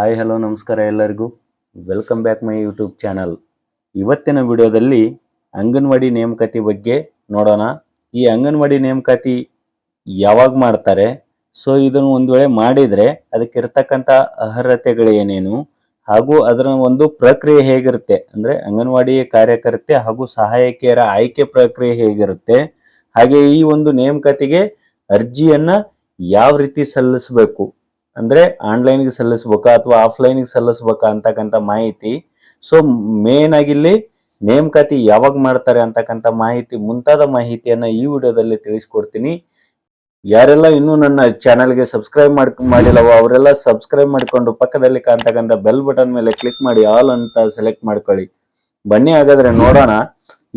Hi, hello, ನಮಸ್ಕಾರ ಎಲ್ಲರಿಗೂ. Welcome back my YouTube channel ಇವತ್ತಿನ ವಿಡಿಯೋದಲ್ಲಿ ಅಂಗನವಾಡಿ ನೇಮಕಾತಿ ಬಗ್ಗೆ ನೋಡೋಣ. ಈ ಅಂಗನವಾಡಿ ನೇಮಕಾತಿ ಯಾವಾಗ ಮಾಡ್ತಾರೆ? ಸೊ ಇದನ್ನು ಒಂದು ವೇಳೆ ಮಾಡಿದರೆ ಅದಕ್ಕಿರ್ತಕ್ಕಂಥ ಅರ್ಹತೆಗಳು ಏನೇನು? ಹಾಗೂ ಅದರ ಒಂದು ಪ್ರಕ್ರಿಯೆ ಹೇಗಿರುತ್ತೆ? ಅಂದರೆ ಅಂಗನವಾಡಿ ಕಾರ್ಯಕರ್ತೆ ಹಾಗೂ ಸಹಾಯಕಿಯರ ಆಯ್ಕೆ ಪ್ರಕ್ರಿಯೆ ಹೇಗಿರುತ್ತೆ? ಹಾಗೆ ಈ ಒಂದು ನೇಮಕಾತಿಗೆ ಅರ್ಜಿಯನ್ನು ಯಾವ ರೀತಿ ಸಲ್ಲಿಸಬೇಕು? ಅಂದ್ರೆ ಆನ್ಲೈನ್ಗೆ ಸಲ್ಲಿಸ್ಬೇಕಾ ಅಥವಾ ಆಫ್ಲೈನಿಗೆ ಸಲ್ಲಿಸ್ಬೇಕಾ ಅಂತಕ್ಕಂಥ ಮಾಹಿತಿ. ಸೊ ಮೇನ್ ಆಗಿ ಇಲ್ಲಿ ನೇಮಕಾತಿ ಯಾವಾಗ ಮಾಡ್ತಾರೆ ಅಂತಕ್ಕಂಥ ಮಾಹಿತಿ, ಮುಂತಾದ ಮಾಹಿತಿಯನ್ನ ಈ ವಿಡಿಯೋದಲ್ಲಿ ತಿಳಿಸ್ಕೊಡ್ತೀನಿ. ಯಾರೆಲ್ಲ ಇನ್ನೂ ನನ್ನ ಚಾನಲ್ಗೆ ಸಬ್ಸ್ಕ್ರೈಬ್ ಮಾಡ್, ಮಾಡಿಲ್ಲವೋ ಅವರೆಲ್ಲ ಸಬ್ಸ್ಕ್ರೈಬ್ ಮಾಡಿಕೊಂಡು ಪಕ್ಕದಲ್ಲಿ ಕಾಣ್ತಕ್ಕಂಥ ಬೆಲ್ ಬಟನ್ ಮೇಲೆ ಕ್ಲಿಕ್ ಮಾಡಿ ಆಲ್ ಅಂತ ಸೆಲೆಕ್ಟ್ ಮಾಡ್ಕೊಳ್ಳಿ. ಬನ್ನಿ ಹಾಗಾದ್ರೆ ನೋಡೋಣ.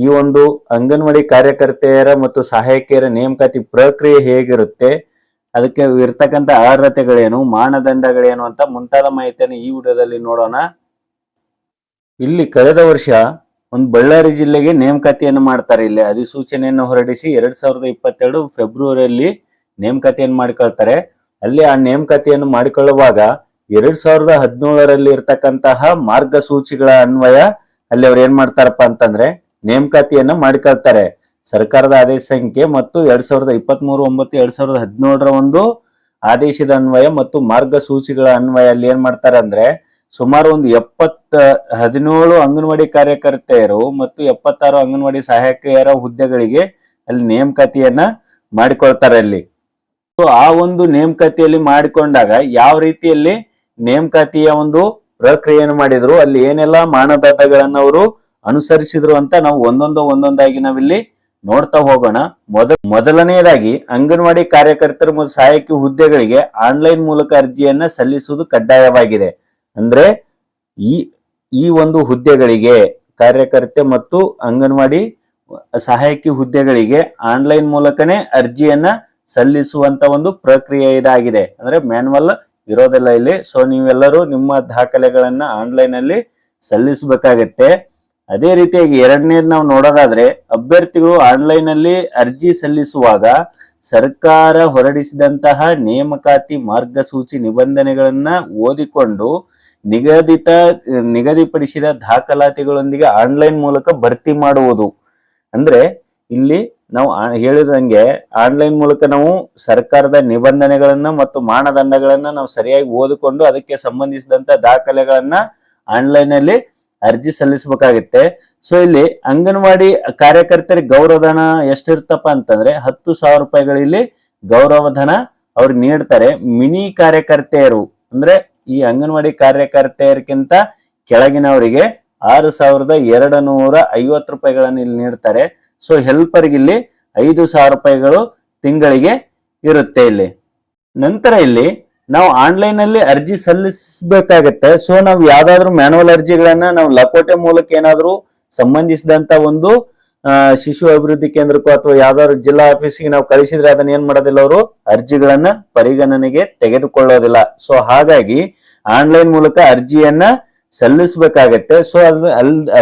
ಈ ಒಂದು ಅಂಗನವಾಡಿ ಕಾರ್ಯಕರ್ತೆಯರ ಮತ್ತು ಸಹಾಯಕಿಯರ ನೇಮಕಾತಿ ಪ್ರಕ್ರಿಯೆ ಹೇಗಿರುತ್ತೆ? ಅದಕ್ಕೆ ಇರ್ತಕ್ಕಂಥ ಅರ್ಹತೆಗಳೇನು ಮಾನದಂಡಗಳೇನು ಅಂತ ಮುಂತಾದ ಮಾಹಿತಿಯನ್ನು ಈ ವಿಡಿಯೋದಲ್ಲಿ ನೋಡೋಣ. ಇಲ್ಲಿ ಕಳೆದ ವರ್ಷ ಒಂದು ಬಳ್ಳಾರಿ ಜಿಲ್ಲೆಗೆ ನೇಮಕಾತಿಯನ್ನು ಮಾಡ್ತಾರೆ ಇಲ್ಲಿ. ಅಧಿಸೂಚನೆಯನ್ನು ಹೊರಡಿಸಿ ಎರಡ್ ಸಾವಿರದ ಇಪ್ಪತ್ತೆರಡು ಫೆಬ್ರವರಿಯಲ್ಲಿ ನೇಮಕಾತಿಯನ್ನು ಮಾಡಿಕೊಳ್ತಾರೆ. ಅಲ್ಲಿ ಆ ನೇಮಕಾತಿಯನ್ನು ಮಾಡಿಕೊಳ್ಳುವಾಗ ಎರಡ್ ಸಾವಿರದ ಹದಿನೇಳರಲ್ಲಿ ಇರ್ತಕ್ಕಂತಹ ಮಾರ್ಗಸೂಚಿಗಳ ಅನ್ವಯ ಅಲ್ಲಿ ಅವ್ರು ಏನ್ ಮಾಡ್ತಾರಪ್ಪ ಅಂತಂದ್ರೆ ನೇಮಕಾತಿಯನ್ನು ಮಾಡಿಕೊಳ್ತಾರೆ. ಸರ್ಕಾರದ ಆದೇಶ ಸಂಖ್ಯೆ ಮತ್ತು ಎರಡ್ ಸಾವಿರದ ಇಪ್ಪತ್ತ್ ಮೂರು ಒಂಬತ್ತು, ಎರಡ್ ಸಾವಿರದ ಹದಿನೇಳರ ಒಂದು ಆದೇಶದ ಅನ್ವಯ ಮತ್ತು ಮಾರ್ಗಸೂಚಿಗಳ ಅನ್ವಯ ಅಲ್ಲಿ ಏನ್ ಮಾಡ್ತಾರೆ ಅಂದ್ರೆ ಸುಮಾರು ಒಂದು ಎಪ್ಪತ್ತ ಹದಿನೇಳು ಅಂಗನವಾಡಿ ಕಾರ್ಯಕರ್ತೆಯರು ಮತ್ತು ಎಪ್ಪತ್ತಾರು ಅಂಗನವಾಡಿ ಸಹಾಯಕಿಯರ ಹುದ್ದೆಗಳಿಗೆ ಅಲ್ಲಿ ನೇಮಕಾತಿಯನ್ನ ಮಾಡಿಕೊಳ್ತಾರೆ ಅಲ್ಲಿ. ಸೊ ಆ ಒಂದು ನೇಮಕಾತಿಯಲ್ಲಿ ಮಾಡಿಕೊಂಡಾಗ ಯಾವ ರೀತಿಯಲ್ಲಿ ನೇಮಕಾತಿಯ ಒಂದು ಪ್ರಕ್ರಿಯೆಯನ್ನು ಮಾಡಿದ್ರು, ಅಲ್ಲಿ ಏನೆಲ್ಲ ಮಾನದಂಡಗಳನ್ನ ಅವರು ಅನುಸರಿಸಿದ್ರು ಅಂತ ನಾವು ಒಂದೊಂದು ಒಂದೊಂದಾಗಿ ನಾವಿಲ್ಲಿ ನೋಡ್ತಾ ಹೋಗೋಣ. ಮೊದಲ ಮೊದಲನೆಯದಾಗಿ ಅಂಗನವಾಡಿ ಕಾರ್ಯಕರ್ತರು ಮತ್ತು ಸಹಾಯಕಿ ಹುದ್ದೆಗಳಿಗೆ ಆನ್ಲೈನ್ ಮೂಲಕ ಅರ್ಜಿಯನ್ನ ಸಲ್ಲಿಸುವುದು ಕಡ್ಡಾಯವಾಗಿದೆ. ಅಂದ್ರೆ ಈ ಈ ಒಂದು ಹುದ್ದೆಗಳಿಗೆ ಕಾರ್ಯಕರ್ತೆ ಮತ್ತು ಅಂಗನವಾಡಿ ಸಹಾಯಕಿ ಹುದ್ದೆಗಳಿಗೆ ಆನ್ಲೈನ್ ಮೂಲಕನೇ ಅರ್ಜಿಯನ್ನ ಸಲ್ಲಿಸುವಂತ ಒಂದು ಪ್ರಕ್ರಿಯೆ ಇದಾಗಿದೆ. ಅಂದ್ರೆ ಮ್ಯಾನ್ವಲ್ ಇರೋದಿಲ್ಲ ಇಲ್ಲಿ. ಸೊ ನೀವೆಲ್ಲರೂ ನಿಮ್ಮ ದಾಖಲೆಗಳನ್ನ ಆನ್ಲೈನ್ ಅಲ್ಲಿ ಸಲ್ಲಿಸಬೇಕಾಗತ್ತೆ. ಅದೇ ರೀತಿಯಾಗಿ ಎರಡನೇದು ನಾವು ನೋಡೋದಾದ್ರೆ, ಅಭ್ಯರ್ಥಿಗಳು ಆನ್ಲೈನ್ ಅಲ್ಲಿ ಅರ್ಜಿ ಸಲ್ಲಿಸುವಾಗ ಸರ್ಕಾರ ಹೊರಡಿಸಿದಂತಹ ನೇಮಕಾತಿ ಮಾರ್ಗಸೂಚಿ ನಿಬಂಧನೆಗಳನ್ನ ಓದಿಕೊಂಡು ನಿಗದಿತ, ನಿಗದಿಪಡಿಸಿದ ದಾಖಲಾತಿಗಳೊಂದಿಗೆ ಆನ್ಲೈನ್ ಮೂಲಕ ಭರ್ತಿ ಮಾಡುವುದು. ಅಂದ್ರೆ ಇಲ್ಲಿ ನಾವು ಹೇಳಿದಂಗೆ ಆನ್ಲೈನ್ ಮೂಲಕ ನಾವು ಸರ್ಕಾರದ ನಿಬಂಧನೆಗಳನ್ನ ಮತ್ತು ಮಾನದಂಡಗಳನ್ನ ನಾವು ಸರಿಯಾಗಿ ಓದಿಕೊಂಡು ಅದಕ್ಕೆ ಸಂಬಂಧಿಸಿದಂತ ದಾಖಲೆಗಳನ್ನ ಆನ್ಲೈನ್ ಅಲ್ಲಿ ಅರ್ಜಿ ಸಲ್ಲಿಸಬೇಕಾಗುತ್ತೆ. ಸೊ ಇಲ್ಲಿ ಅಂಗನವಾಡಿ ಕಾರ್ಯಕರ್ತರಿಗೆ ಗೌರವಧನ ಎಷ್ಟಿರ್ತಪ್ಪ ಅಂತಂದ್ರೆ ಹತ್ತು ಸಾವಿರ ರೂಪಾಯಿಗಳು ಇಲ್ಲಿ ಗೌರವಧನ ಅವ್ರು ನೀಡ್ತಾರೆ. ಮಿನಿ ಕಾರ್ಯಕರ್ತೆಯರು ಅಂದ್ರೆ ಈ ಅಂಗನವಾಡಿ ಕಾರ್ಯಕರ್ತೆಯರಿಗಿಂತ ಕೆಳಗಿನವರಿಗೆ ಆರು ಸಾವಿರದ ಎರಡು ನೂರ ಐವತ್ತು ರೂಪಾಯಿಗಳನ್ನು ಇಲ್ಲಿ ನೀಡ್ತಾರೆ. ಸೊ ಹೆಲ್ಪರ್ಗೆ ಇಲ್ಲಿ ಐದು ಸಾವಿರ ರೂಪಾಯಿಗಳು ತಿಂಗಳಿಗೆ ಇರುತ್ತೆ ಇಲ್ಲಿ. ನಂತರ ಇಲ್ಲಿ ನಾವು ಆನ್ಲೈನ್ ಅಲ್ಲಿ ಅರ್ಜಿ ಸಲ್ಲಿಸಬೇಕಾಗತ್ತೆ. ಸೊ ನಾವು ಯಾವ್ದಾದ್ರು ಮ್ಯಾನುವಲ್ ಅರ್ಜಿಗಳನ್ನ ನಾವು ಲಕೋಟೆ ಮೂಲಕ ಏನಾದ್ರು ಸಂಬಂಧಿಸಿದಂತ ಒಂದು ಶಿಶು ಅಭಿವೃದ್ಧಿ ಕೇಂದ್ರಕ್ಕೂ ಅಥವಾ ಯಾವ್ದಾದ್ರು ಜಿಲ್ಲಾ ಆಫೀಸಿಗೆ ನಾವು ಕಳಿಸಿದ್ರೆ ಅದನ್ನ ಏನ್ ಮಾಡೋದಿಲ್ಲ ಅವರು? ಅರ್ಜಿಗಳನ್ನ ಪರಿಗಣನೆಗೆ ತೆಗೆದುಕೊಳ್ಳೋದಿಲ್ಲ. ಸೊ ಹಾಗಾಗಿ ಆನ್ಲೈನ್ ಮೂಲಕ ಅರ್ಜಿಯನ್ನ ಸಲ್ಲಿಸಬೇಕಾಗತ್ತೆ. ಸೊ ಅದು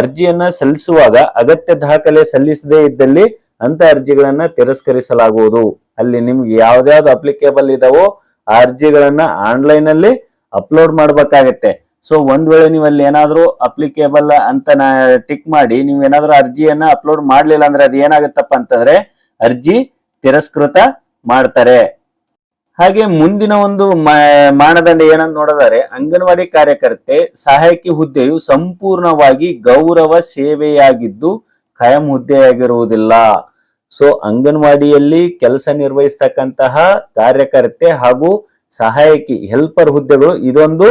ಅರ್ಜಿಯನ್ನ ಸಲ್ಲಿಸುವಾಗ ಅಗತ್ಯ ದಾಖಲೆ ಸಲ್ಲಿಸದೇ ಇದ್ದಲ್ಲಿ ಅಂತ ಅರ್ಜಿಗಳನ್ನ ತಿರಸ್ಕರಿಸಲಾಗುವುದು. ಅಲ್ಲಿ ನಿಮ್ಗೆ ಯಾವ್ದಾವ್ದು ಅಪ್ಲಿಕೇಬಲ್ ಇದಾವೋ ಅರ್ಜಿಗಳನ್ನ ಆನ್ಲೈನ್ ಅಲ್ಲಿ ಅಪ್ಲೋಡ್ ಮಾಡ್ಬೇಕಾಗತ್ತೆ. ಸೊ ಒಂದ್ ವೇಳೆ ನೀವು ಅಲ್ಲಿ ಏನಾದ್ರೂ ಅಪ್ಲಿಕೇಬಲ್ ಅಂತ ಟಿಕ್ ಮಾಡಿ ನೀವು ಏನಾದ್ರೂ ಅರ್ಜಿಯನ್ನ ಅಪ್ಲೋಡ್ ಮಾಡ್ಲಿಲ್ಲ ಅಂದ್ರೆ ಅದು ಏನಾಗುತ್ತಪ್ಪ ಅಂತಂದ್ರೆ ಅರ್ಜಿ ತಿರಸ್ಕೃತ ಮಾಡ್ತಾರೆ. ಹಾಗೆ ಮುಂದಿನ ಒಂದು ಮಾನದಂಡ ಏನಂತ ನೋಡಿದರೆ ಅಂಗನವಾಡಿ ಕಾರ್ಯಕರ್ತೆ ಸಹಾಯಕಿ ಹುದ್ದೆಯು ಸಂಪೂರ್ಣವಾಗಿ ಗೌರವ ಸೇವೆಯಾಗಿದ್ದು ಖಾಯಂ ಹುದ್ದೆಯಾಗಿರುವುದಿಲ್ಲ. ಸೊ ಅಂಗನವಾಡಿಯಲ್ಲಿ ಕೆಲಸ ನಿರ್ವಹಿಸ್ತಕ್ಕಂತಹ ಕಾರ್ಯಕರ್ತೆ ಹಾಗೂ ಸಹಾಯಕಿ ಹೆಲ್ಪರ್ ಹುದ್ದೆಗಳು ಇದೊಂದು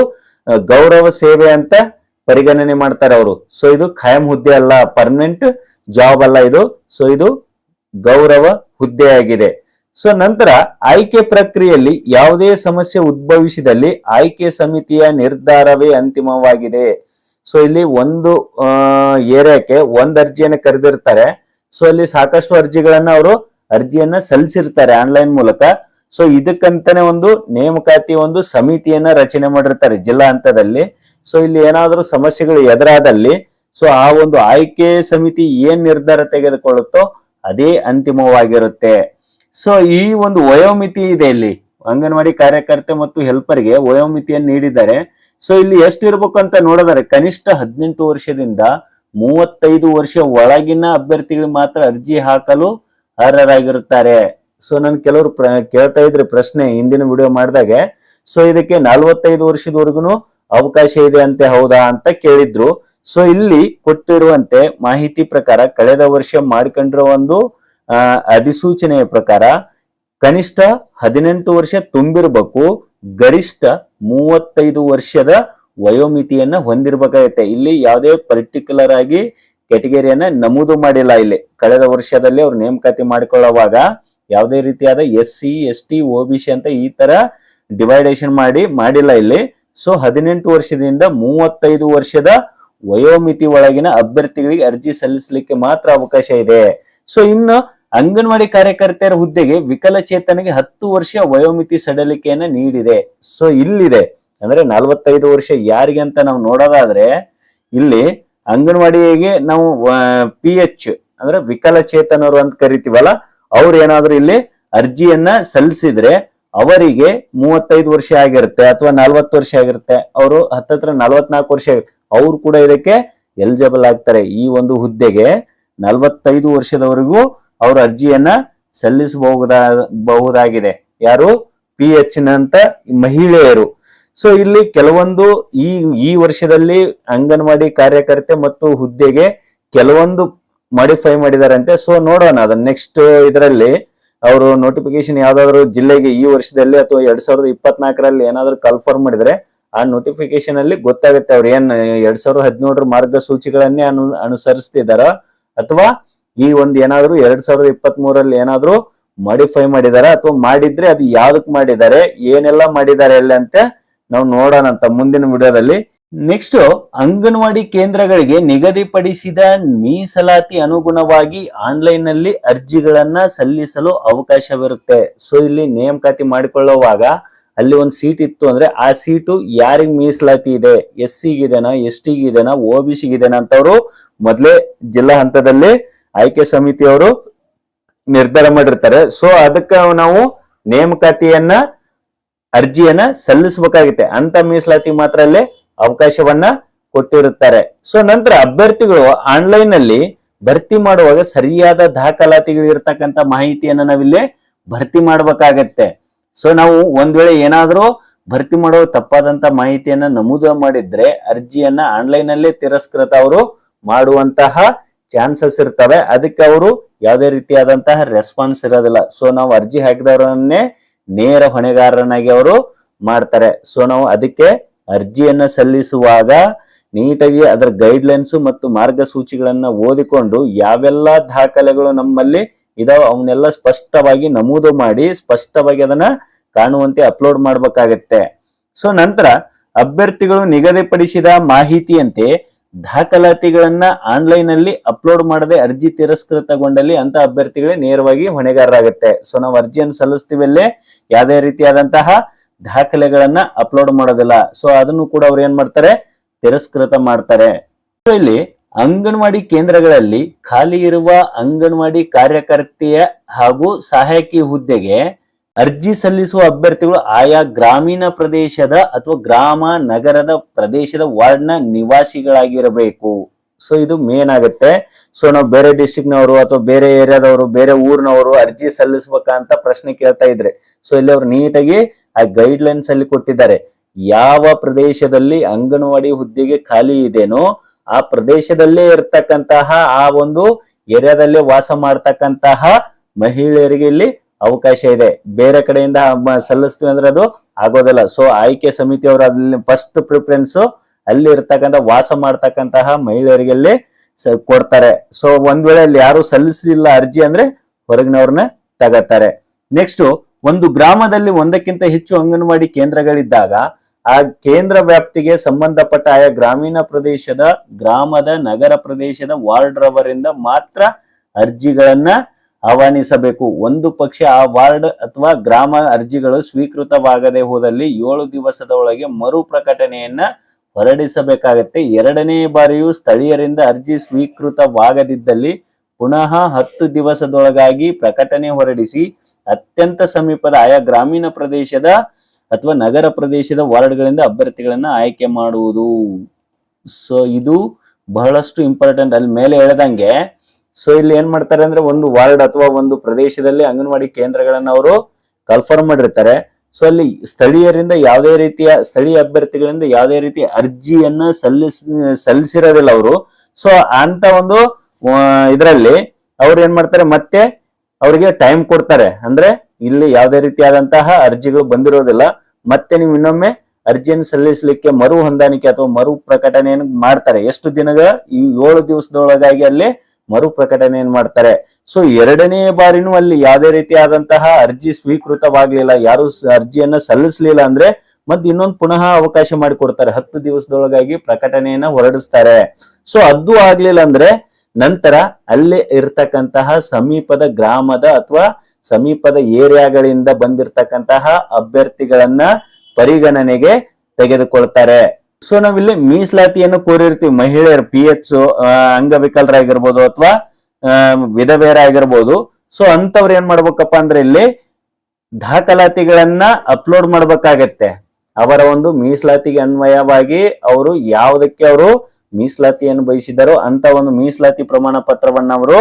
ಗೌರವ ಸೇವೆ ಅಂತ ಪರಿಗಣನೆ ಮಾಡ್ತಾರೆ ಅವರು. ಸೊ ಇದು ಖಾಯಂ ಹುದ್ದೆ ಅಲ್ಲ ಪರ್ಮನೆಂಟ್ ಜಾಬ್ ಅಲ್ಲ ಇದು. ಸೊ ಇದು ಗೌರವ ಹುದ್ದೆಯಾಗಿದೆ ಸೊ ನಂತರ ಆಯ್ಕೆ ಪ್ರಕ್ರಿಯೆಯಲ್ಲಿ ಯಾವುದೇ ಸಮಸ್ಯೆ ಉದ್ಭವಿಸಿದಲ್ಲಿ ಆಯ್ಕೆ ಸಮಿತಿಯ ನಿರ್ಧಾರವೇ ಅಂತಿಮವಾಗಿದೆ. ಸೊ ಇಲ್ಲಿ ಒಂದು ಏರಿಯಾಕ್ಕೆ ಒಂದು ಅರ್ಜಿಯನ್ನು ಕರೆದಿರ್ತಾರೆ. ಸೊ ಅಲ್ಲಿ ಸಾಕಷ್ಟು ಅರ್ಜಿಗಳನ್ನ ಅವರು ಅರ್ಜಿಯನ್ನ ಸಲ್ಲಿಸಿರ್ತಾರೆ ಆನ್ಲೈನ್ ಮೂಲಕ. ಸೊ ಇದಕ್ಕಂತಾನೆ ಒಂದು ನೇಮಕಾತಿ ಒಂದು ಸಮಿತಿಯನ್ನ ರಚನೆ ಮಾಡಿರ್ತಾರೆ ಜಿಲ್ಲಾ ಹಂತದಲ್ಲಿ. ಸೊ ಇಲ್ಲಿ ಏನಾದರೂ ಸಮಸ್ಯೆಗಳು ಎದುರಾದಲ್ಲಿ ಸೊ ಆ ಒಂದು ಆಯ್ಕೆ ಸಮಿತಿ ಏನ್ ನಿರ್ಧಾರ ತೆಗೆದುಕೊಳ್ಳುತ್ತೋ ಅದೇ ಅಂತಿಮವಾಗಿರುತ್ತೆ. ಸೊ ಈ ಒಂದು ವಯೋಮಿತಿ ಇದೆ ಇಲ್ಲಿ. ಅಂಗನವಾಡಿ ಕಾರ್ಯಕರ್ತೆ ಮತ್ತು ಹೆಲ್ಪರ್ಗೆ ವಯೋಮಿತಿಯನ್ನು ನೀಡಿದ್ದಾರೆ. ಸೊ ಇಲ್ಲಿ ಎಷ್ಟು ಇರ್ಬೇಕು ಅಂತ ನೋಡಿದರೆ ಕನಿಷ್ಠ ಹದಿನೆಂಟು ವರ್ಷದಿಂದ ಮೂವತ್ತೈದು ವರ್ಷ ಒಳಗಿನ ಅಭ್ಯರ್ಥಿಗಳು ಮಾತ್ರ ಅರ್ಜಿ ಹಾಕಲು ಅರ್ಹರಾಗಿರುತ್ತಾರೆ. ಸೊ ನನ್ ಕೆಲವರು ಕೇಳ್ತಾ ಇದ್ರೆ ಪ್ರಶ್ನೆ ಹಿಂದಿನ ವಿಡಿಯೋ ಮಾಡಿದಾಗ ಸೊ ಇದಕ್ಕೆ ನಲ್ವತ್ತೈದು ವರ್ಷದವರೆಗೂ ಅವಕಾಶ ಇದೆ ಅಂತೆ ಹೌದಾ ಅಂತ ಕೇಳಿದ್ರು. ಸೊ ಇಲ್ಲಿ ಕೊಟ್ಟಿರುವಂತೆ ಮಾಹಿತಿ ಪ್ರಕಾರ ಕಳೆದ ವರ್ಷ ಮಾಡಿಕೊಂಡಿರೋ ಒಂದು ಅಧಿಸೂಚನೆಯ ಪ್ರಕಾರ ಕನಿಷ್ಠ ಹದಿನೆಂಟು ವರ್ಷ ತುಂಬಿರ್ಬೇಕು, ಗರಿಷ್ಠ ಮೂವತ್ತೈದು ವರ್ಷದ ವಯೋಮಿತಿಯನ್ನ ಹೊಂದಿರ್ಬೇಕಾಗತ್ತೆ. ಇಲ್ಲಿ ಯಾವುದೇ ಪರ್ಟಿಕ್ಯುಲರ್ ಆಗಿ ಕೆಟಗರಿಯನ್ನ ನಮೂದು ಮಾಡಿಲ್ಲ ಇಲ್ಲಿ. ಕಳೆದ ವರ್ಷದಲ್ಲಿ ಅವ್ರು ನೇಮಕಾತಿ ಮಾಡಿಕೊಳ್ಳುವಾಗ ಯಾವುದೇ ರೀತಿಯಾದ S C S T O B C ಅಂತ ಈ ತರ ಡಿವೈಡೇಷನ್ ಮಾಡಿ, ಮಾಡಿಲ್ಲ ಇಲ್ಲಿ. ಸೊ ಹದಿನೆಂಟು ವರ್ಷದಿಂದ ಮೂವತ್ತೈದು ವರ್ಷದ ವಯೋಮಿತಿ ಒಳಗಿನ ಅಭ್ಯರ್ಥಿಗಳಿಗೆ ಅರ್ಜಿ ಸಲ್ಲಿಸಲಿಕ್ಕೆ ಮಾತ್ರ ಅವಕಾಶ ಇದೆ. ಸೊ ಇನ್ನು ಅಂಗನವಾಡಿ ಕಾರ್ಯಕರ್ತೆಯರ ಹುದ್ದೆಗೆ ವಿಕಲಚೇತನಿಗೆ ಹತ್ತು ವರ್ಷ ವಯೋಮಿತಿ ಸಡಲಿಕೆಯನ್ನ ನೀಡಿದೆ. ಸೊ ಇಲ್ಲಿದೆ. ಅಂದ್ರೆ ನಲವತ್ತೈದು ವರ್ಷ ಯಾರಿಗೆ ಅಂತ ನಾವು ನೋಡೋದಾದ್ರೆ, ಇಲ್ಲಿ ಅಂಗನವಾಡಿಗೆ ನಾವು ಪಿ ಎಚ್ ಅಂದ್ರೆ ವಿಕಲಚೇತನರು ಅಂತ ಕರಿತೀವಲ್ಲ, ಅವ್ರು ಏನಾದ್ರು ಇಲ್ಲಿ ಅರ್ಜಿಯನ್ನ ಸಲ್ಲಿಸಿದ್ರೆ ಅವರಿಗೆ ಮೂವತ್ತೈದು ವರ್ಷ ಆಗಿರುತ್ತೆ ಅಥವಾ ನಲ್ವತ್ತು ವರ್ಷ ಆಗಿರುತ್ತೆ. ಅವರು ಹತ್ತತ್ರ ನಲ್ವತ್ನಾಲ್ಕು ವರ್ಷ ಆಗಿರುತ್ತೆ ಅವ್ರು ಕೂಡ ಇದಕ್ಕೆ ಎಲಿಜಿಬಲ್ ಆಗ್ತಾರೆ. ಈ ಒಂದು ಹುದ್ದೆಗೆ ನಲ್ವತ್ತೈದು ವರ್ಷದವರೆಗೂ ಅವ್ರ ಅರ್ಜಿಯನ್ನ ಸಲ್ಲಿಸಬಹುದಾ, ಬಹುದಾಗಿದೆ. ಯಾರು? ಪಿ ಎಚ್ ನಂತ ಮಹಿಳೆಯರು. ಸೊ ಇಲ್ಲಿ ಕೆಲವೊಂದು ಈ ಈ ವರ್ಷದಲ್ಲಿ ಅಂಗನವಾಡಿ ಕಾರ್ಯಕರ್ತೆ ಮತ್ತು ಹುದ್ದೆಗೆ ಕೆಲವೊಂದು ಮಾಡಿಫೈ ಮಾಡಿದಾರಂತೆ. ಸೊ ನೋಡೋಣ ಅದನ್ನ ನೆಕ್ಸ್ಟ್ ಇದರಲ್ಲಿ ಅವರು ನೋಟಿಫಿಕೇಶನ್ ಯಾವ್ದಾದ್ರು ಜಿಲ್ಲೆಗೆ ಈ ವರ್ಷದಲ್ಲಿ ಅಥವಾ ಎರಡ್ ಸಾವಿರದ ಇಪ್ಪತ್ನಾಲ್ಕರಲ್ಲಿ ಏನಾದ್ರು ಕನ್ಫರ್ಮ್ ಮಾಡಿದ್ರೆ ಆ ನೋಟಿಫಿಕೇಶನ್ ಅಲ್ಲಿ ಗೊತ್ತಾಗುತ್ತೆ ಅವ್ರು ಏನ್ ಎರಡ್ ಸಾವಿರದ ಹದಿನೇಳರ ಮಾರ್ಗಸೂಚಿಗಳನ್ನೇ ಅನು, ಅನುಸರಿಸ್ತಿದಾರ ಅಥವಾ ಈ ಒಂದು ಏನಾದ್ರು ಎರಡ್ ಸಾವಿರದ ಇಪ್ಪತ್ತ್ ಮೂರಲ್ಲಿ ಏನಾದ್ರು ಮಾಡಿಫೈ ಮಾಡಿದಾರ ಅಥವಾ ಮಾಡಿದ್ರೆ ಅದು ಯಾವ್ದಕ್ ಮಾಡಿದ್ದಾರೆ, ಏನೆಲ್ಲ ಮಾಡಿದ್ದಾರೆ ಅಲ್ಲಂತೆ ನಾವು ನೋಡೋಣ ಅಂತ ಮುಂದಿನ ವಿಡಿಯೋದಲ್ಲಿ. ನೆಕ್ಸ್ಟ್ ಅಂಗನವಾಡಿ ಕೇಂದ್ರಗಳಿಗೆ ನಿಗದಿಪಡಿಸಿದ ಮೀಸಲಾತಿ ಅನುಗುಣವಾಗಿ ಆನ್ಲೈನ್ನಲ್ಲಿ ಅರ್ಜಿಗಳನ್ನ ಸಲ್ಲಿಸಲು ಅವಕಾಶವಿರುತ್ತೆ. ಸೊ ಇಲ್ಲಿ ನೇಮಕಾತಿ ಮಾಡಿಕೊಳ್ಳುವಾಗ ಅಲ್ಲಿ ಒಂದು ಸೀಟ್ ಇತ್ತು ಅಂದ್ರೆ ಆ ಸೀಟು ಯಾರಿಗ್ ಮೀಸಲಾತಿ ಇದೆ? ಎಸ್ ಸಿಗಿದೆನಾ ಎಸ್ ಟಿಗಿದೆನಾ ಒ ಬಿ ಸಿಗಿದೆನಾ ಅಂತವ್ರು ಮೊದ್ಲೇ ಜಿಲ್ಲಾ ಹಂತದಲ್ಲಿ ಆಯ್ಕೆ ಸಮಿತಿಯವರು ನಿರ್ಧಾರ ಮಾಡಿರ್ತಾರೆ. ಸೊ ಅದಕ್ಕೆ ನಾವು ನೇಮಕಾತಿಯನ್ನ ಅರ್ಜಿಯನ್ನ ಸಲ್ಲಿಸಬೇಕಾಗುತ್ತೆ. ಅಂತ ಮೀಸಲಾತಿ ಮಾತ್ರ ಅಲ್ಲೇ ಅವಕಾಶವನ್ನ ಕೊಟ್ಟಿರುತ್ತಾರೆ. ಸೊ ನಂತರ ಅಭ್ಯರ್ಥಿಗಳು ಆನ್ಲೈನ್ ಅಲ್ಲಿ ಭರ್ತಿ ಮಾಡುವಾಗ ಸರಿಯಾದ ದಾಖಲಾತಿಗಳಿರ್ತಕ್ಕಂಥ ಮಾಹಿತಿಯನ್ನ ನಾವಿಲ್ಲಿ ಭರ್ತಿ ಮಾಡ್ಬೇಕಾಗತ್ತೆ. ಸೊ ನಾವು ಒಂದ್ ವೇಳೆ ಏನಾದ್ರೂ ಭರ್ತಿ ಮಾಡುವ ತಪ್ಪಾದಂತ ಮಾಹಿತಿಯನ್ನ ನಮೂದು ಮಾಡಿದ್ರೆ ಅರ್ಜಿಯನ್ನ ಆನ್ಲೈನ್ ಅಲ್ಲೇ ತಿರಸ್ಕೃತ ಅವರು ಮಾಡುವಂತಹ ಚಾನ್ಸಸ್ ಇರ್ತವೆ. ಅದಕ್ಕೆ ಅವರು ಯಾವುದೇ ರೀತಿಯಾದಂತಹ ರೆಸ್ಪಾನ್ಸ್ ಇರೋದಿಲ್ಲ. ಸೊ ನಾವು ಅರ್ಜಿ ಹಾಕಿದವರನ್ನೇ ನೇರ ಹೊಣೆಗಾರನಾಗಿ ಅವರು ಮಾಡ್ತಾರೆ. ಸೊ ನಾವು ಅದಕ್ಕೆ ಅರ್ಜಿಯನ್ನ ಸಲ್ಲಿಸುವಾಗ ನೀಟಾಗಿ ಅದರ ಗೈಡ್ಲೈನ್ಸ್ ಮತ್ತು ಮಾರ್ಗಸೂಚಿಗಳನ್ನ ಓದಿಕೊಂಡು ಯಾವೆಲ್ಲ ದಾಖಲೆಗಳು ನಮ್ಮಲ್ಲಿ ಇದಾವ ಅವನ್ನೆಲ್ಲ ಸ್ಪಷ್ಟವಾಗಿ ನಮೂದು ಮಾಡಿ ಸ್ಪಷ್ಟವಾಗಿ ಅದನ್ನ ಕಾಣುವಂತೆ ಅಪ್ಲೋಡ್ ಮಾಡ್ಬೇಕಾಗತ್ತೆ. ಸೊ ನಂತರ ಅಭ್ಯರ್ಥಿಗಳು ನಿಗದಿಪಡಿಸಿದ ಮಾಹಿತಿಯಂತೆ ದಾಖಲಾತಿಗಳನ್ನ ಆನ್ಲೈನ್ ಅಲ್ಲಿ ಅಪ್ಲೋಡ್ ಮಾಡದೆ ಅರ್ಜಿ ತಿರಸ್ಕೃತಗೊಂಡಲ್ಲಿ ಅಂತ ಅಭ್ಯರ್ಥಿಗಳೇ ನೇರವಾಗಿ ಹೊಣೆಗಾರರಾಗುತ್ತೆ. ಸೊ, ನಾವು ಅರ್ಜಿಯನ್ನು ಸಲ್ಲಿಸ್ತೀವಲ್ಲೇ? ಯಾವುದೇ ರೀತಿಯಾದಂತಹ ದಾಖಲೆಗಳನ್ನ ಅಪ್ಲೋಡ್ ಮಾಡೋದಿಲ್ಲ. ಸೊ, ಅದನ್ನು ಕೂಡ ಅವ್ರು ಏನ್ ಮಾಡ್ತಾರೆ? ತಿರಸ್ಕೃತ ಮಾಡ್ತಾರೆ. ಇಲ್ಲಿ ಅಂಗನವಾಡಿ ಕೇಂದ್ರಗಳಲ್ಲಿ ಖಾಲಿ ಇರುವ ಅಂಗನವಾಡಿ ಕಾರ್ಯಕರ್ತೆಯ ಹಾಗೂ ಸಹಾಯಕಿ ಹುದ್ದೆಗೆ ಅರ್ಜಿ ಸಲ್ಲಿಸುವ ಅಭ್ಯರ್ಥಿಗಳು ಆಯಾ ಗ್ರಾಮೀಣ ಪ್ರದೇಶದ ಅಥವಾ ಗ್ರಾಮ ನಗರದ ಪ್ರದೇಶದ ವಾರ್ಡ್ನ ನಿವಾಸಿಗಳಾಗಿರಬೇಕು. ಸೊ, ಇದು ಮೇನ್ ಆಗುತ್ತೆ. ಸೊ, ನಾವು ಬೇರೆ ಡಿಸ್ಟಿಕ್ನವರು ಅಥವಾ ಬೇರೆ ಏರಿಯಾದವರು, ಬೇರೆ ಊರಿನವರು ಅರ್ಜಿ ಸಲ್ಲಿಸ್ಬೇಕಂತ ಪ್ರಶ್ನೆ ಕೇಳ್ತಾ ಇದ್ರೆ, ಸೊ, ಇಲ್ಲಿ ಅವ್ರು ನೀಟಾಗಿ ಆ ಗೈಡ್ ಲೈನ್ಸ್ ಅಲ್ಲಿ ಕೊಟ್ಟಿದ್ದಾರೆ. ಯಾವ ಪ್ರದೇಶದಲ್ಲಿ ಅಂಗನವಾಡಿ ಹುದ್ದೆಗೆ ಖಾಲಿ ಇದೆನೋ, ಆ ಪ್ರದೇಶದಲ್ಲೇ ಇರ್ತಕ್ಕಂತಹ ಆ ಒಂದು ಏರಿಯಾದಲ್ಲೇ ವಾಸ ಮಾಡ್ತಕ್ಕಂತಹ ಮಹಿಳೆಯರಿಗೆ ಇಲ್ಲಿ ಅವಕಾಶ ಇದೆ. ಬೇರೆ ಕಡೆಯಿಂದ ಸಲ್ಲಿಸ್ತೀವಿ ಅಂದ್ರೆ ಅದು ಆಗೋದಿಲ್ಲ. ಸೊ ಆಯ್ಕೆ ಸಮಿತಿಯವರು ಅಲ್ಲಿ ಫಸ್ಟ್ ಪ್ರಿಫರೆನ್ಸ್ ಅಲ್ಲಿ ಇರ್ತಕ್ಕಂಥ ವಾಸ ಮಾಡ್ತಕ್ಕಂತಹ ಮಹಿಳೆಯರಿಗೆ ಅಲ್ಲಿ ಕೊಡ್ತಾರೆ. ಸೊ ಒಂದ್ ವೇಳೆ ಅಲ್ಲಿ ಯಾರು ಸಲ್ಲಿಸಲಿಲ್ಲ ಅರ್ಜಿ ಅಂದ್ರೆ ಹೊರಗಿನವ್ರನ್ನ ತಗತ್ತಾರೆ ನೆಕ್ಸ್ಟ್ ಒಂದು ಗ್ರಾಮದಲ್ಲಿ ಒಂದಕ್ಕಿಂತ ಹೆಚ್ಚು ಅಂಗನವಾಡಿ ಕೇಂದ್ರಗಳಿದ್ದಾಗ ಆ ಕೇಂದ್ರ ವ್ಯಾಪ್ತಿಗೆ ಸಂಬಂಧಪಟ್ಟ ಆಯಾ ಗ್ರಾಮೀಣ ಪ್ರದೇಶದ, ಗ್ರಾಮದ, ನಗರ ಪ್ರದೇಶದ ವಾರ್ಡ್ ರವರಿಂದ ಮಾತ್ರ ಅರ್ಜಿಗಳನ್ನ ಆಹ್ವಾನಿಸಬೇಕು. ಒಂದು ಪಕ್ಷ ಆ ವಾರ್ಡ್ ಅಥವಾ ಗ್ರಾಮ ಅರ್ಜಿಗಳು ಸ್ವೀಕೃತವಾಗದೆ ಹೋದಲ್ಲಿ ಏಳು ದಿವಸದ ಒಳಗೆ ಮರು ಪ್ರಕಟಣೆಯನ್ನ ಹೊರಡಿಸಬೇಕಾಗತ್ತೆ. ಎರಡನೇ ಬಾರಿಯೂ ಸ್ಥಳೀಯರಿಂದ ಅರ್ಜಿ ಸ್ವೀಕೃತವಾಗದಿದ್ದಲ್ಲಿ ಪುನಃ ಹತ್ತು ದಿವಸದೊಳಗಾಗಿ ಪ್ರಕಟಣೆ ಹೊರಡಿಸಿ ಅತ್ಯಂತ ಸಮೀಪದ ಆಯಾ ಗ್ರಾಮೀಣ ಪ್ರದೇಶದ ಅಥವಾ ನಗರ ಪ್ರದೇಶದ ವಾರ್ಡ್ಗಳಿಂದ ಅಭ್ಯರ್ಥಿಗಳನ್ನ ಆಯ್ಕೆ ಮಾಡುವುದು. ಸೊ ಇದು ಬಹಳಷ್ಟು ಇಂಪಾರ್ಟೆಂಟ್ ಅಲ್ಲಿ ಮೇಲೆ ಹೇಳ್ದಂಗೆ ಸೊ ಇಲ್ಲಿ ಏನ್ ಮಾಡ್ತಾರೆ ಅಂದ್ರೆ ಒಂದು ವಾರ್ಡ್ ಅಥವಾ ಒಂದು ಪ್ರದೇಶದಲ್ಲಿ ಅಂಗನವಾಡಿ ಕೇಂದ್ರಗಳನ್ನ ಅವರು ಕನ್ಫರ್ಮ್ ಮಾಡಿರ್ತಾರೆ. ಸೊ ಅಲ್ಲಿ ಸ್ಥಳೀಯರಿಂದ ಯಾವುದೇ ರೀತಿಯ, ಸ್ಥಳೀಯ ಅಭ್ಯರ್ಥಿಗಳಿಂದ ಯಾವುದೇ ರೀತಿಯ ಅರ್ಜಿಯನ್ನ ಸಲ್ಲಿಸ್, ಸಲ್ಲಿಸಿರೋದಿಲ್ಲ ಅವರು. ಸೊ ಅಂತ ಒಂದು ಇದರಲ್ಲಿ ಅವ್ರು ಏನ್ ಮಾಡ್ತಾರೆ, ಮತ್ತೆ ಅವರಿಗೆ ಟೈಮ್ ಕೊಡ್ತಾರೆ. ಅಂದ್ರೆ ಇಲ್ಲಿ ಯಾವುದೇ ರೀತಿಯಾದಂತಹ ಅರ್ಜಿಗಳು ಬಂದಿರೋದಿಲ್ಲ. ಮತ್ತೆ ನೀವು ಇನ್ನೊಮ್ಮೆ ಅರ್ಜಿಯನ್ನು ಸಲ್ಲಿಸಲಿಕ್ಕೆ ಮರು ಹೊಂದಾಣಿಕೆ ಅಥವಾ ಮರು ಪ್ರಕಟಣೆಯನ್ನು ಮಾಡ್ತಾರೆ. ಎಷ್ಟು ದಿನಗಳ, ಈ ಏಳು ದಿವಸದೊಳಗಾಗಿ ಅಲ್ಲಿ ಮರು ಪ್ರಕಟಣೆಯನ್ನು ಮಾಡ್ತಾರೆ? ಸೊ ಎರಡನೇ ಬಾರಿನೂ ಅಲ್ಲಿ ಯಾವುದೇ ರೀತಿಯಾದಂತಹ ಅರ್ಜಿ ಸ್ವೀಕೃತವಾಗ್ಲಿಲ್ಲ. ಯಾರು ಅರ್ಜಿಯನ್ನ ಸಲ್ಲಿಸಲಿಲ್ಲ ಅಂದ್ರೆ ಮತ್ತೆ ಇನ್ನೊಂದು ಪುನಃ ಅವಕಾಶ ಮಾಡಿಕೊಡ್ತಾರೆ. ಹತ್ತು ದಿವಸದೊಳಗಾಗಿ ಪ್ರಕಟಣೆಯನ್ನ ಹೊರಡಿಸ್ತಾರೆ. ಸೊ ಅದು ಆಗ್ಲಿಲ್ಲ ಅಂದ್ರೆ ನಂತರ ಅಲ್ಲೇ ಇರ್ತಕ್ಕಂತಹ ಸಮೀಪದ ಗ್ರಾಮದ ಅಥವಾ ಸಮೀಪದ ಏರಿಯಾಗಳಿಂದ ಬಂದಿರತಕ್ಕಂತಹ ಅಭ್ಯರ್ಥಿಗಳನ್ನ ಪರಿಗಣನೆಗೆ ತೆಗೆದುಕೊಳ್ತಾರೆ. ಸೊ ನಾವಿಲ್ಲಿ ಮೀಸಲಾತಿಯನ್ನು ಕೋರಿರ್ತೀವಿ. ಮಹಿಳೆಯರು ಪಿ ಎಚ್ ಅಂಗವಿಕಲರಾಗಿರ್ಬೋದು ಅಥವಾ ವಿಧವೆಯರಾಗಿರ್ಬೋದು ಸೊ ಅಂತವ್ರು ಏನ್ ಮಾಡ್ಬೇಕಪ್ಪ ಅಂದ್ರೆ ಇಲ್ಲಿ ದಾಖಲಾತಿಗಳನ್ನ ಅಪ್ಲೋಡ್ ಮಾಡ್ಬೇಕಾಗತ್ತೆ. ಅವರ ಒಂದು ಮೀಸಲಾತಿಗೆ ಅನ್ವಯವಾಗಿ ಅವರು ಯಾವುದಕ್ಕೆ ಅವರು ಮೀಸಲಾತಿಯನ್ನು ಬಯಸಿದರೋ ಅಂತ ಒಂದು ಮೀಸಲಾತಿ ಪ್ರಮಾಣ ಪತ್ರವನ್ನ ಅವರು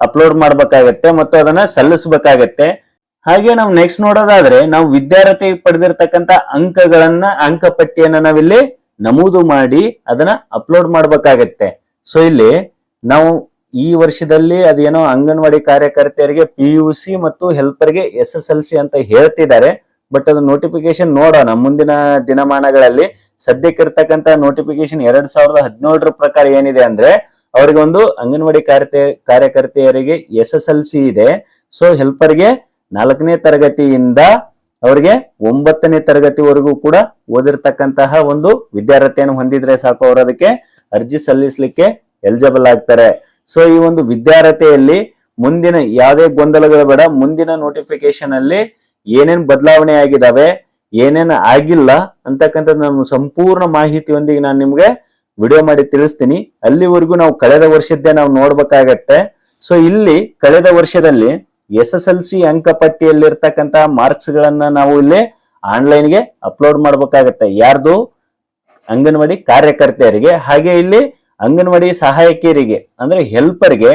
ಅಪ್ಲೋಡ್ ಮಾಡ್ಬೇಕಾಗತ್ತೆ ಮತ್ತು ಅದನ್ನ ಸಲ್ಲಿಸಬೇಕಾಗತ್ತೆ. ಹಾಗೆ ನಾವು ನೆಕ್ಸ್ಟ್ ನೋಡೋದಾದ್ರೆ ನಾವು ವಿದ್ಯಾರ್ಥಿ ಪಡೆದಿರ್ತಕ್ಕಂಥ ಅಂಕಗಳನ್ನ, ಅಂಕ ಪಟ್ಟಿಯನ್ನ ನಾವಿಲ್ಲಿ ನಮೂದು ಮಾಡಿ ಅದನ್ನ ಅಪ್ಲೋಡ್ ಮಾಡ್ಬೇಕಾಗತ್ತೆ. ಸೊ ಇಲ್ಲಿ ನಾವು ಈ ವರ್ಷದಲ್ಲಿ ಅದೇನೋ ಅಂಗನವಾಡಿ ಕಾರ್ಯಕರ್ತೆಯರಿಗೆ ಪಿ ಯು ಸಿ ಮತ್ತು ಹೆಲ್ಪರ್ಗೆ ಎಸ್ ಎಸ್ ಎಲ್ ಸಿ ಅಂತ ಹೇಳ್ತಿದ್ದಾರೆ. ಬಟ್ ಅದು ನೋಟಿಫಿಕೇಶನ್ ನೋಡೋಣ. ಮುಂದಿನ ದಿನಮಾನಗಳಲ್ಲಿ ಸದ್ಯಕ್ಕಿರ್ತಕ್ಕಂಥ ನೋಟಿಫಿಕೇಶನ್ ಎರಡ್ ಸಾವಿರದ ಹದಿನೇಳರ ಪ್ರಕಾರ ಏನಿದೆ ಅಂದ್ರೆ ಅವ್ರಿಗೆ ಒಂದು ಅಂಗನವಾಡಿ ಕಾರ್ಯ ಕಾರ್ಯಕರ್ತೆಯರಿಗೆ ಎಸ್ ಎಸ್ ಎಲ್ ಸಿ ಇದೆ. ಸೊ ಹೆಲ್ಪರ್ಗೆ ನಾಲ್ಕನೇ ತರಗತಿಯಿಂದ ಅವರಿಗೆ ಒಂಬತ್ತನೇ ತರಗತಿವರೆಗೂ ಕೂಡ ಓದಿರ್ತಕ್ಕಂತಹ ಒಂದು ವಿದ್ಯಾರ್ಥಿಯನ್ನು ಹೊಂದಿದ್ರೆ ಸಾಕು ಅವರು ಅದಕ್ಕೆ ಅರ್ಜಿ ಸಲ್ಲಿಸಲಿಕ್ಕೆ ಎಲಿಜಿಬಲ್ ಆಗ್ತಾರೆ. ಸೊ ಈ ಒಂದು ವಿದ್ಯಾರ್ಹತೆಯಲ್ಲಿ ಮುಂದಿನ ಯಾವುದೇ ಗೊಂದಲಗಳು ಬೇಡ, ಮುಂದಿನ ನೋಟಿಫಿಕೇಶನ್ ಅಲ್ಲಿ ಏನೇನು ಬದಲಾವಣೆ ಆಗಿದಾವೆ, ಏನೇನು ಆಗಿಲ್ಲ ಅಂತಕ್ಕಂಥದ್ದು ನಮ್ಮ ಸಂಪೂರ್ಣ ಮಾಹಿತಿಯೊಂದಿಗೆ ನಾನು ನಿಮ್ಗೆ ವಿಡಿಯೋ ಮಾಡಿ ತಿಳಿಸ್ತೀನಿ. ಅಲ್ಲಿವರೆಗೂ ನಾವು ಕಳೆದ ವರ್ಷದ್ದೇ ನಾವು ನೋಡ್ಬೇಕಾಗತ್ತೆ. ಸೊ ಇಲ್ಲಿ ಕಳೆದ ವರ್ಷದಲ್ಲಿ ಎಸ್ ಎಸ್ ಎಲ್ ಸಿ ಅಂಕಪಟ್ಟಿಯಲ್ಲಿರ್ತಕ್ಕಂತಹ ಮಾರ್ಕ್ಸ್ ಗಳನ್ನ ನಾವು ಇಲ್ಲಿ ಆನ್ಲೈನ್ಗೆ ಅಪ್ಲೋಡ್ ಮಾಡ್ಬೇಕಾಗತ್ತೆ. ಯಾರ್ದು? ಅಂಗನವಾಡಿ ಕಾರ್ಯಕರ್ತೆಯರಿಗೆ. ಹಾಗೆ ಇಲ್ಲಿ ಅಂಗನವಾಡಿ ಸಹಾಯಕಿಯರಿಗೆ, ಅಂದ್ರೆ ಹೆಲ್ಪರ್ಗೆ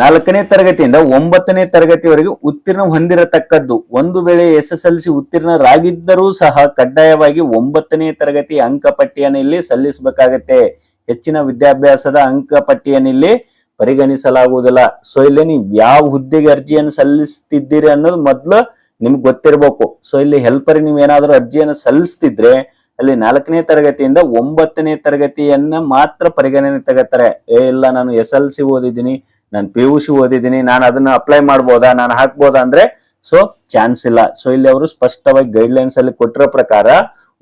ನಾಲ್ಕನೇ ತರಗತಿಯಿಂದ ಒಂಬತ್ತನೇ ತರಗತಿವರೆಗೆ ಉತ್ತೀರ್ಣ ಹೊಂದಿರತಕ್ಕದ್ದು. ಒಂದು ವೇಳೆ ಎಸ್ ಎಸ್ ಎಲ್ ಸಿ ಉತ್ತೀರ್ಣರಾಗಿದ್ದರೂ ಸಹ ಕಡ್ಡಾಯವಾಗಿ ಒಂಬತ್ತನೇ ತರಗತಿ ಅಂಕಪಟ್ಟಿಯನ್ನು ಇಲ್ಲಿ ಸಲ್ಲಿಸಬೇಕಾಗತ್ತೆ. ಹೆಚ್ಚಿನ ವಿದ್ಯಾಭ್ಯಾಸದ ಅಂಕಪಟ್ಟಿಯನ್ನು ಇಲ್ಲಿ ಪರಿಗಣಿಸಲಾಗುವುದಿಲ್ಲ. ಸೊ ಇಲ್ಲಿ ನೀವು ಯಾವ ಹುದ್ದೆಗೆ ಅರ್ಜಿಯನ್ನು ಸಲ್ಲಿಸ್ತಿದ್ದೀರಿ ಅನ್ನೋದು ಮೊದಲು ನಿಮ್ಗೆ ಗೊತ್ತಿರಬೇಕು. ಸೊ ಇಲ್ಲಿ ಹೆಲ್ಪರ್ ನೀವು ಏನಾದರೂ ಅರ್ಜಿಯನ್ನು ಸಲ್ಲಿಸ್ತಿದ್ರೆ, ಅಲ್ಲಿ ನಾಲ್ಕನೇ ತರಗತಿಯಿಂದ ಒಂಬತ್ತನೇ ತರಗತಿಯನ್ನ ಮಾತ್ರ ಪರಿಗಣನೆ ತಗೋತಾರೆ. ಏ, ಇಲ್ಲ, ನಾನು ಎಸ್ ಎಲ್ ಸಿ ಓದಿದ್ದೀನಿ, ನಾನು ಪಿ ಯು ಸಿ ಓದಿದ್ದೀನಿ, ನಾನು ಅದನ್ನ ಅಪ್ಲೈ ಮಾಡ್ಬೋದಾ, ನಾನು ಹಾಕ್ಬೋದಾ ಅಂದ್ರೆ ಸೊ ಚಾನ್ಸ್ ಇಲ್ಲ. ಸೊ ಇಲ್ಲಿ ಅವರು ಸ್ಪಷ್ಟವಾಗಿ ಗೈಡ್ಲೈನ್ಸ್ ಅಲ್ಲಿ ಕೊಟ್ಟಿರೋ ಪ್ರಕಾರ,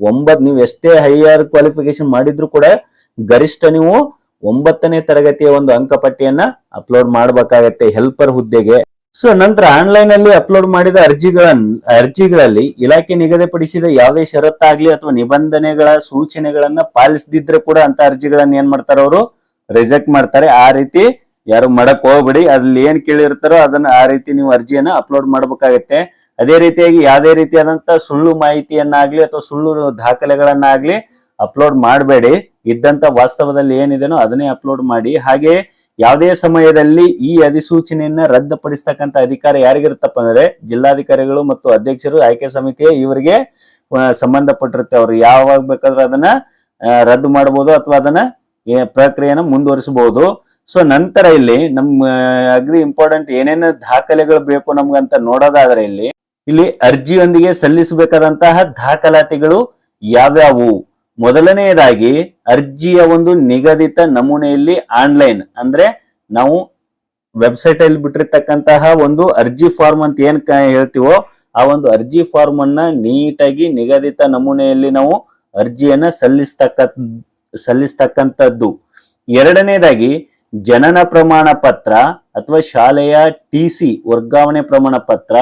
ಒಂಬತ್, ನೀವು ಎಷ್ಟೇ ಹೈಯರ್ ಕ್ವಾಲಿಫಿಕೇಶನ್ ಮಾಡಿದ್ರು ಕೂಡ ಗರಿಷ್ಠ ನೀವು ಒಂಬತ್ತನೇ ತರಗತಿಯ ಒಂದು ಅಂಕಪಟ್ಟಿಯನ್ನ ಅಪ್ಲೋಡ್ ಮಾಡಬೇಕಾಗತ್ತೆ ಹೆಲ್ಪರ್ ಹುದ್ದೆಗೆ. ಸೊ ನಂತರ ಆನ್ಲೈನ್ ಅಲ್ಲಿ ಅಪ್ಲೋಡ್ ಮಾಡಿದ ಅರ್ಜಿಗಳ ಅರ್ಜಿಗಳಲ್ಲಿ ಇಲಾಖೆ ನಿಗದಿಪಡಿಸಿದ ಯಾವುದೇ ಷರತ್ತಾಗ್ಲಿ ಅಥವಾ ನಿಬಂಧನೆಗಳ ಸೂಚನೆಗಳನ್ನ ಪಾಲಿಸದಿದ್ರೆ ಕೂಡ ಅಂತ ಅರ್ಜಿಗಳನ್ನ ಏನ್ ಮಾಡ್ತಾರೆ ಅವರು? ರಿಜೆಕ್ಟ್ ಮಾಡ್ತಾರೆ. ಆ ರೀತಿ ಯಾರು ಮಾಡಕ್ ಹೋಗ್ಬಿಡಿ. ಅಲ್ಲಿ ಏನ್ ಕೇಳಿರ್ತಾರೋ ಅದನ್ನ ಆ ರೀತಿ ನೀವು ಅರ್ಜಿಯನ್ನ ಅಪ್ಲೋಡ್ ಮಾಡ್ಬೇಕಾಗತ್ತೆ. ಅದೇ ರೀತಿಯಾಗಿ ಯಾವುದೇ ರೀತಿಯಾದಂತ ಸುಳ್ಳು ಮಾಹಿತಿಯನ್ನಾಗ್ಲಿ ಅಥವಾ ಸುಳ್ಳು ದಾಖಲೆಗಳನ್ನಾಗ್ಲಿ ಅಪ್ಲೋಡ್ ಮಾಡಬೇಡಿ. ಇದ್ದಂತ ವಾಸ್ತವದಲ್ಲಿ ಏನಿದೆನೋ ಅದನ್ನೇ ಅಪ್ಲೋಡ್ ಮಾಡಿ. ಹಾಗೆ ಯಾವುದೇ ಸಮಯದಲ್ಲಿ ಈ ಅಧಿಸೂಚನೆಯನ್ನ ರದ್ದುಪಡಿಸ್ತಕ್ಕಂತ ಅಧಿಕಾರ ಯಾರಿಗಿರುತ್ತಪ್ಪ ಅಂದ್ರೆ ಜಿಲ್ಲಾಧಿಕಾರಿಗಳು ಮತ್ತು ಅಧ್ಯಕ್ಷರು, ಆಯ್ಕೆ ಸಮಿತಿಯ ಇವರಿಗೆ ಸಂಬಂಧಪಟ್ಟಿರುತ್ತೆ. ಅವ್ರು ಯಾವಾಗ ಬೇಕಾದ್ರೂ ಅದನ್ನ ರದ್ದು ಮಾಡಬಹುದು ಅಥವಾ ಅದನ್ನ ಪ್ರಕ್ರಿಯೆಯನ್ನು ಪ್ರಕ್ರಿಯೆನ ಮುಂದುವರಿಸಬಹುದು. ಸೊ ನಂತರ ಇಲ್ಲಿ ನಮ್ಮ ಅಗ್ರಿ ಇಂಪಾರ್ಟೆಂಟ್ ಏನೇನು ದಾಖಲೆಗಳು ಬೇಕು ನಮ್ಗಂತ ನೋಡೋದಾದ್ರೆ ಇಲ್ಲಿ ಇಲ್ಲಿ ಅರ್ಜಿಯೊಂದಿಗೆ ಸಲ್ಲಿಸಬೇಕಾದಂತಹ ದಾಖಲಾತಿಗಳು ಯಾವ್ಯಾವು? ಮೊದಲನೆಯದಾಗಿ ಅರ್ಜಿಯ ಒಂದು ನಿಗದಿತ ನಮೂನೆಯಲ್ಲಿ ಆನ್ಲೈನ್ ಅಂದ್ರೆ ನಾವು ವೆಬ್ಸೈಟ್ ಅಲ್ಲಿ ಬಿಟ್ಟಿರ್ತಕ್ಕಂತಹ ಒಂದು ಅರ್ಜಿ ಫಾರ್ಮ್ ಅಂತ ಏನ್ ಹೇಳ್ತೀವೋ ಆ ಒಂದು ಅರ್ಜಿ ಫಾರ್ಮ್ ಅನ್ನ ನೀಟಾಗಿ ನಿಗದಿತ ನಮೂನೆಯಲ್ಲಿ ನಾವು ಅರ್ಜಿಯನ್ನ ಸಲ್ಲಿಸ್ತಕ್ಕ ಸಲ್ಲಿಸ್ತಕ್ಕಂಥದ್ದು. ಎರಡನೇದಾಗಿ ಜನನ ಪ್ರಮಾಣ ಪತ್ರ ಅಥವಾ ಶಾಲೆಯ ಟಿ ಸಿ ವರ್ಗಾವಣೆ ಪ್ರಮಾಣ ಪತ್ರ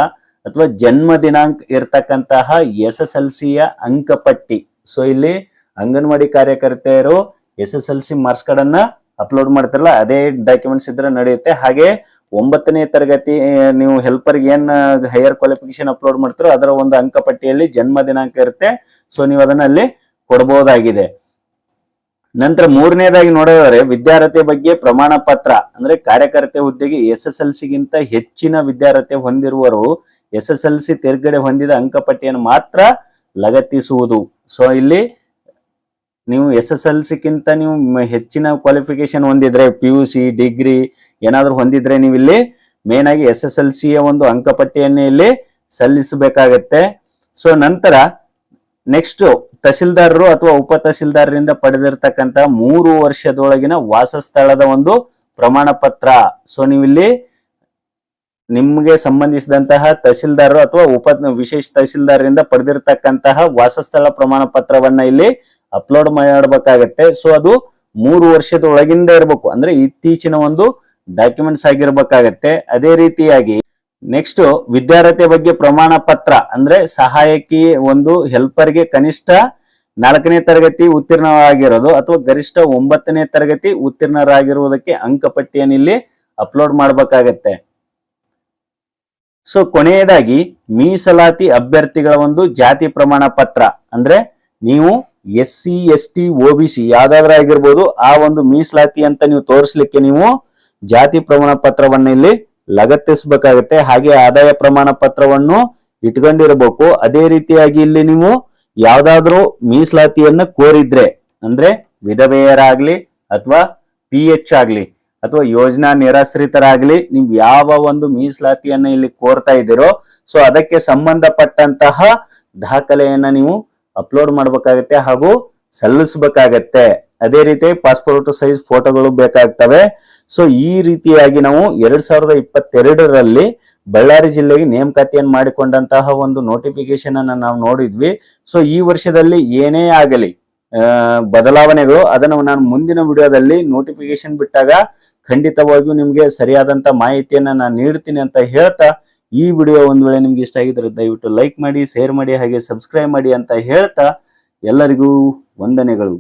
ಅಥವಾ ಜನ್ಮ ದಿನಾಂಕ ಇರ್ತಕ್ಕಂತಹ ಎಸ್ ಎಸ್ ಎಲ್ ಸಿಯ ಅಂಕಪಟ್ಟಿ. ಸೊ ಇಲ್ಲಿ ಅಂಗನವಾಡಿ ಕಾರ್ಯಕರ್ತೆಯರು S S L C marks ಕಾರ್ಡನ್ನ ಅಪ್ಲೋಡ್ ಮಾಡ್ತಾರಲ್ಲ, ಅದೇ ಡಾಕ್ಯುಮೆಂಟ್ಸ್ ಇದ್ರೆ ನಡೆಯುತ್ತೆ. ಹಾಗೆ ಒಂಬತ್ತನೇ ತರಗತಿ ನೀವು ಹೆಲ್ಪರ್ಗೆ ಏನ್ ಹೈಯರ್ ಕ್ವಾಲಿಫಿಕೇಶನ್ ಅಪ್ಲೋಡ್ ಮಾಡ್ತಾರೋ, ಅದರ ಒಂದು ಅಂಕಪಟ್ಟಿಯಲ್ಲಿ ಜನ್ಮ ದಿನಾಂಕ ಇರುತ್ತೆ. ಸೊ ನೀವು ಅದನ್ನ ಅಲ್ಲಿ ಕೊಡಬಹುದಾಗಿದೆ ನಂತರ ಮೂರನೇದಾಗಿ ನೋಡೋದಾದ್ರೆ, ವಿದ್ಯಾರ್ಹತೆ ಬಗ್ಗೆ ಪ್ರಮಾಣ ಪತ್ರ, ಅಂದ್ರೆ ಕಾರ್ಯಕರ್ತೆ ಹುದ್ದೆಗೆ ಎಸ್ ಎಸ್ ಎಲ್ ಸಿಗಿಂತ ಹೆಚ್ಚಿನ ವಿದ್ಯಾರ್ಹತೆ ಹೊಂದಿರುವರು ಎಸ್ ಎಸ್ ಎಲ್ ಸಿ ತೇರ್ಗಡೆ ಹೊಂದಿದ ಅಂಕಪಟ್ಟಿಯನ್ನು ಮಾತ್ರ ಲಗತ್ತಿಸುವುದು. ಸೊ ಇಲ್ಲಿ ನೀವು ಎಸ್ ಎಸ್ ಎಲ್ ಸಿಕ್ಕಿಂತ ನೀವು ಹೆಚ್ಚಿನ ಕ್ವಾಲಿಫಿಕೇಶನ್ ಹೊಂದಿದ್ರೆ ಪಿ ಯು ಸಿ ಡಿಗ್ರಿ ಏನಾದರೂ ಹೊಂದಿದ್ರೆ ನೀವು ಇಲ್ಲಿ ಮೇನ್ ಆಗಿ ಎಸ್ ಎಸ್ ಎಲ್ ಸಿಯ ಒಂದು ಅಂಕಪಟ್ಟಿಯನ್ನು ಇಲ್ಲಿ ಸಲ್ಲಿಸಬೇಕಾಗತ್ತೆ. ಸೊ ನಂತರ ನೆಕ್ಸ್ಟ್ ತಹಸೀಲ್ದಾರರು ಅಥವಾ ಉಪ ತಹಸೀಲ್ದಾರರಿಂದ ಪಡೆದಿರ್ತಕ್ಕಂತಹ ಮೂರು ವರ್ಷದೊಳಗಿನ ವಾಸಸ್ಥಳದ ಒಂದು ಪ್ರಮಾಣ ಪತ್ರ ಸೊ ನೀವಿಲ್ಲಿ ನಿಮ್ಗೆ ಸಂಬಂಧಿಸಿದಂತಹ ತಹಸೀಲ್ದಾರರು ಅಥವಾ ಉಪ ವಿಶೇಷ ತಹಸೀಲ್ದಾರರಿಂದ ಪಡೆದಿರ್ತಕ್ಕಂತಹ ವಾಸಸ್ಥಳ ಪ್ರಮಾಣ ಪತ್ರವನ್ನ ಇಲ್ಲಿ ಅಪ್ಲೋಡ್ ಮಾಡಬೇಕಾಗತ್ತೆ. ಸೊ ಅದು ಮೂರು ವರ್ಷದ ಒಳಗಿಂದ ಇರಬೇಕು. ಅಂದ್ರೆ ಇತ್ತೀಚಿನ ಒಂದು ಡಾಕ್ಯುಮೆಂಟ್ಸ್ ಆಗಿರ್ಬೇಕಾಗತ್ತೆ. ಅದೇ ರೀತಿಯಾಗಿ ನೆಕ್ಸ್ಟ್ ವಿದ್ಯಾರ್ಹತೆ ಬಗ್ಗೆ ಪ್ರಮಾಣ ಪತ್ರ, ಅಂದ್ರೆ ಸಹಾಯಕಿ ಒಂದು ಹೆಲ್ಪರ್ಗೆ ಕನಿಷ್ಠ ನಾಲ್ಕನೇ ತರಗತಿ ಉತ್ತೀರ್ಣವಾಗಿರೋದು ಅಥವಾ ಗರಿಷ್ಠ ಒಂಬತ್ತನೇ ತರಗತಿ ಉತ್ತೀರ್ಣರಾಗಿರುವುದಕ್ಕೆ ಅಂಕಪಟ್ಟಿಯನ್ನು ಇಲ್ಲಿ ಅಪ್ಲೋಡ್ ಮಾಡಬೇಕಾಗತ್ತೆ. ಸೊ ಕೊನೆಯದಾಗಿ ಮೀಸಲಾತಿ ಅಭ್ಯರ್ಥಿಗಳ ಒಂದು ಜಾತಿ ಪ್ರಮಾಣ ಪತ್ರ, ಅಂದ್ರೆ ನೀವು S C S T O B C ಯಾವ್ದಾದ್ರೂ ಆಗಿರ್ಬೋದು ಆ ಒಂದು ಮೀಸಲಾತಿ ಅಂತ ನೀವು ತೋರಿಸ್ಲಿಕ್ಕೆ ನೀವು ಜಾತಿ ಪ್ರಮಾಣ ಪತ್ರವನ್ನ ಇಲ್ಲಿ ಲಗತ್ತಿಸಬೇಕಾಗತ್ತೆ. ಹಾಗೆ ಆದಾಯ ಪ್ರಮಾಣ ಪತ್ರವನ್ನು ಇಟ್ಕೊಂಡಿರಬೇಕು. ಅದೇ ರೀತಿಯಾಗಿ ಇಲ್ಲಿ ನೀವು ಯಾವ್ದಾದ್ರು ಮೀಸಲಾತಿಯನ್ನ ಕೋರಿದ್ರೆ, ಅಂದ್ರೆ ವಿಧವೆಯರಾಗ್ಲಿ ಅಥವಾ ಪಿ ಎಚ್ ಆಗ್ಲಿ ಅಥವಾ ಯೋಜನಾ ನಿರಾಶ್ರಿತರಾಗ್ಲಿ ನೀವು ಯಾವ ಒಂದು ಮೀಸಲಾತಿಯನ್ನ ಇಲ್ಲಿ ಕೋರ್ತಾ ಇದ್ದೀರೋ, ಸೊ ಅದಕ್ಕೆ ಸಂಬಂಧಪಟ್ಟಂತಹ ದಾಖಲೆಯನ್ನ ನೀವು ಅಪ್ಲೋಡ್ ಮಾಡಬೇಕಾಗತ್ತೆ ಹಾಗೂ ಸಲ್ಲಿಸಬೇಕಾಗತ್ತೆ. ಅದೇ ರೀತಿ ಪಾಸ್ಪೋರ್ಟ್ ಸೈಜ್ ಫೋಟೋಗಳು ಬೇಕಾಗ್ತವೆ. ಸೊ ಈ ರೀತಿಯಾಗಿ ನಾವು ಎರಡ್ ಸಾವಿರದ ಇಪ್ಪತ್ತೆರಡರಲ್ಲಿ ಬಳ್ಳಾರಿ ಜಿಲ್ಲೆಗೆ ನೇಮಕಾತಿಯನ್ನು ಮಾಡಿಕೊಂಡಂತಹ ಒಂದು ನೋಟಿಫಿಕೇಶನ್ ಅನ್ನ ನಾವು ನೋಡಿದ್ವಿ. ಸೊ ಈ ವರ್ಷದಲ್ಲಿ ಏನೇ ಆಗಲಿ ಬದಲಾವಣೆಗಳು, ಅದನ್ನು ನಾನು ಮುಂದಿನ ವಿಡಿಯೋದಲ್ಲಿ ನೋಟಿಫಿಕೇಶನ್ ಬಿಟ್ಟಾಗ ಖಂಡಿತವಾಗಿಯೂ ನಿಮಗೆ ಸರಿಯಾದಂತ ಮಾಹಿತಿಯನ್ನ ನಾನು ನೀಡ್ತೀನಿ ಅಂತ ಹೇಳ್ತಾ ಈ ವಿಡಿಯೋ ಒಂದು ವೇಳೆ ನಿಮ್ಗೆ ಇಷ್ಟ ಆಗಿದ್ರೆ ದಯವಿಟ್ಟು ಲೈಕ್ ಮಾಡಿ ಶೇರ್ ಮಾಡಿ, ಹಾಗೆ ಸಬ್ಸ್ಕ್ರೈಬ್ ಮಾಡಿ ಅಂತ ಹೇಳ್ತಾ ಎಲ್ಲರಿಗೂ ವಂದನೆಗಳು.